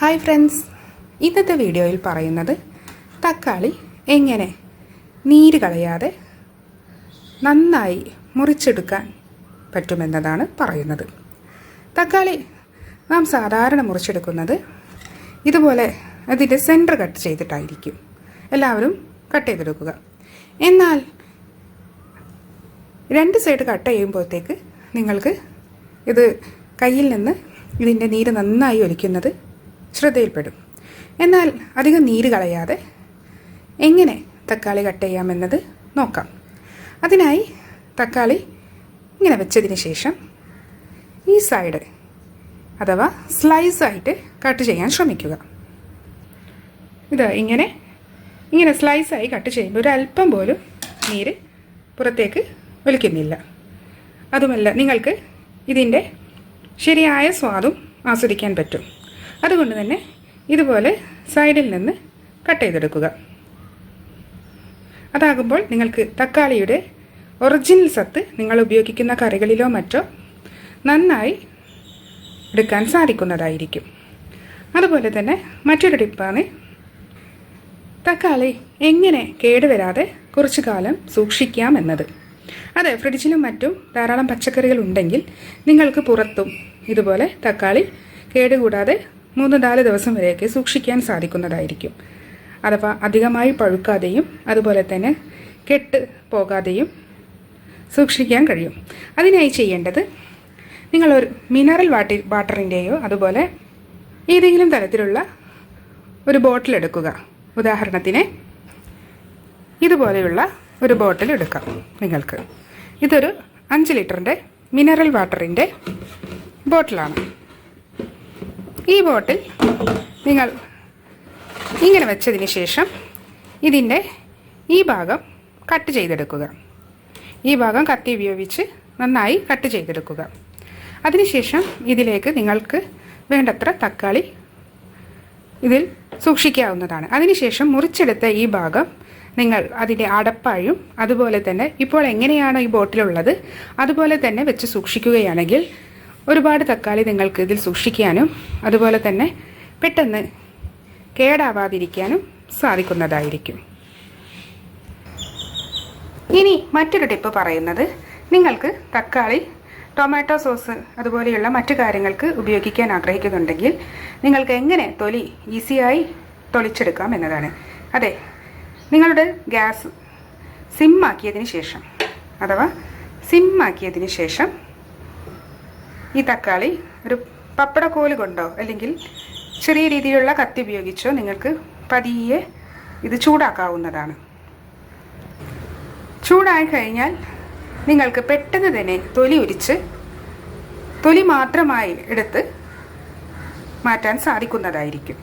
Hi friends. ഇന്നത്തെ വീഡിയോയിൽ പറയുന്നത് തക്കാളി എങ്ങനെ നീര് കളയാതെ നന്നായി മുറിച്ചെടുക്കാൻ പറ്റുമെന്നതാണ് പറയുന്നത്. തക്കാളി നാം സാധാരണ മുറിച്ചെടുക്കുന്നത് ഇതുപോലെ അതിന്റെ സെന്റർ കട്ട് ചെയ്തിട്ടായിരിക്കും. എല്ലാവരും കട്ട് ചെയ്തെടുക്കുക. എന്നാൽ രണ്ട് സൈഡ് കട്ട് ചെയ്യുമ്പോഴത്തേക്ക് നിങ്ങൾക്ക് ഇത് കയ്യിൽ നിന്ന് ഇതിന്റെ നീര് നന്നായി ഒലിക്കുന്നത് ശ്രദ്ധയിൽപ്പെടും. എന്നാൽ അധികം നീര് കളയാതെ എങ്ങനെ തക്കാളി കട്ട് ചെയ്യാമെന്നത് നോക്കാം. അതിനായി തക്കാളി ഇങ്ങനെ വെച്ചതിന് ശേഷം ഈ സൈഡ് അഥവാ സ്ലൈസ് ആയിട്ട് കട്ട് ചെയ്യാൻ ശ്രമിക്കുക. ഇത് ഇങ്ങനെ ഇങ്ങനെ സ്ലൈസായി കട്ട് ചെയ്യുമ്പോൾ ഒരു അല്പം പോലും നീര് പുറത്തേക്ക് ഒലിക്കുന്നില്ല അതുമല്ല നിങ്ങൾക്ക് ഇതിന്റെ ശരിയായ സ്വാദും ആസ്വദിക്കാൻ പറ്റും. അതുകൊണ്ട് തന്നെ ഇതുപോലെ സൈഡിൽ നിന്ന് കട്ട് ചെയ്തെടുക്കുക. അതാകുമ്പോൾ നിങ്ങൾക്ക് തക്കാളിയുടെ ഒറിജിനൽ സത്ത് നിങ്ങൾ ഉപയോഗിക്കുന്ന കറികളിലോ മറ്റോ നന്നായി എടുക്കാൻ സാധിക്കുന്നതായിരിക്കും. അതുപോലെ തന്നെ മറ്റൊരു ടിപ്പാണ് തക്കാളി എങ്ങനെ കേടുവരാതെ കുറച്ചു കാലം സൂക്ഷിക്കാം എന്നത്. അതെ ഫ്രിഡ്ജിലും മറ്റും ധാരാളം പച്ചക്കറികൾ ഉണ്ടെങ്കിൽ നിങ്ങൾക്ക് പുറത്തും ഇതുപോലെ തക്കാളി കേടുകൂടാതെ മൂന്ന് നാല് ദിവസം വരെയൊക്കെ സൂക്ഷിക്കാൻ സാധിക്കുന്നതായിരിക്കും. അഥവാ അധികമായി പഴുക്കാതെയും അതുപോലെ തന്നെ കെട്ട് പോകാതെയും സൂക്ഷിക്കാൻ കഴിയും. അതിനായി ചെയ്യേണ്ടത് നിങ്ങളൊരു മിനറൽ വാട്ടി വാട്ടറിന്റെയോ അതുപോലെ ഏതെങ്കിലും തരത്തിലുള്ള ഒരു ബോട്ടിൽ എടുക്കുക. ഉദാഹരണത്തിന് ഇതുപോലെയുള്ള ഒരു ബോട്ടിൽ എടുക്കാം നിങ്ങൾക്ക്. ഇതൊരു അഞ്ച് ലിറ്ററിന്റെ മിനറൽ വാട്ടറിന്റെ ബോട്ടിലാണ്. ഈ ബോട്ടിൽ നിങ്ങൾ ഇങ്ങനെ വെച്ചതിന് ശേഷം ഇതിന്റെ ഈ ഭാഗം കട്ട് ചെയ്തെടുക്കുക. ഈ ഭാഗം കത്തി ഉപയോഗിച്ച് നന്നായി കട്ട് ചെയ്തെടുക്കുക. അതിനുശേഷം ഇതിലേക്ക് നിങ്ങൾക്ക് വേണ്ടത്ര തക്കാളി ഇതിൽ സൂക്ഷിക്കാവുന്നതാണ്. അതിനുശേഷം മുറിച്ചെടുത്ത ഈ ഭാഗം നിങ്ങൾ അതിന്റെ അടപ്പായും അതുപോലെ തന്നെ ഇപ്പോൾ എങ്ങനെയാണോ ഈ ബോട്ടിലുള്ളത് അതുപോലെ തന്നെ വെച്ച് സൂക്ഷിക്കുകയാണെങ്കിൽ ഒരുപാട് തക്കാളി നിങ്ങൾക്ക് ഇതിൽ സൂക്ഷിക്കാനും അതുപോലെ തന്നെ പെട്ടെന്ന് കേടാവാതിരിക്കാനും സാധിക്കുന്നതായിരിക്കും. ഇനി മറ്റൊരു ടിപ്പ് പറയുന്നത് നിങ്ങൾക്ക് തക്കാളി ടൊമാറ്റോ സോസ് അതുപോലെയുള്ള മറ്റു കാര്യങ്ങൾക്ക് ഉപയോഗിക്കാൻ ആഗ്രഹിക്കുന്നുണ്ടെങ്കിൽ നിങ്ങൾക്ക് എങ്ങനെ തൊലി ഈസിയായി തൊളിച്ചെടുക്കാം എന്നതാണ്. അതെ നിങ്ങളുടെ ഗ്യാസ് സിമ്മാക്കിയതിന് ശേഷം അഥവാ സിമ്മാക്കിയതിന് ശേഷം ഈ തക്കാളി ഒരു പപ്പടക്കോൽ കൊണ്ടോ അല്ലെങ്കിൽ ചെറിയ രീതിയിലുള്ള കത്തി ഉപയോഗിച്ചോ നിങ്ങൾക്ക് പതിയെ ഇത് ചൂടാക്കാവുന്നതാണ്. ചൂടായി കഴിഞ്ഞാൽ നിങ്ങൾക്ക് പെട്ടെന്ന് തന്നെ തൊലി ഉരിച്ച് തൊലി മാത്രമായി എടുത്ത് മാറ്റാൻ സാധിക്കുന്നതായിരിക്കും.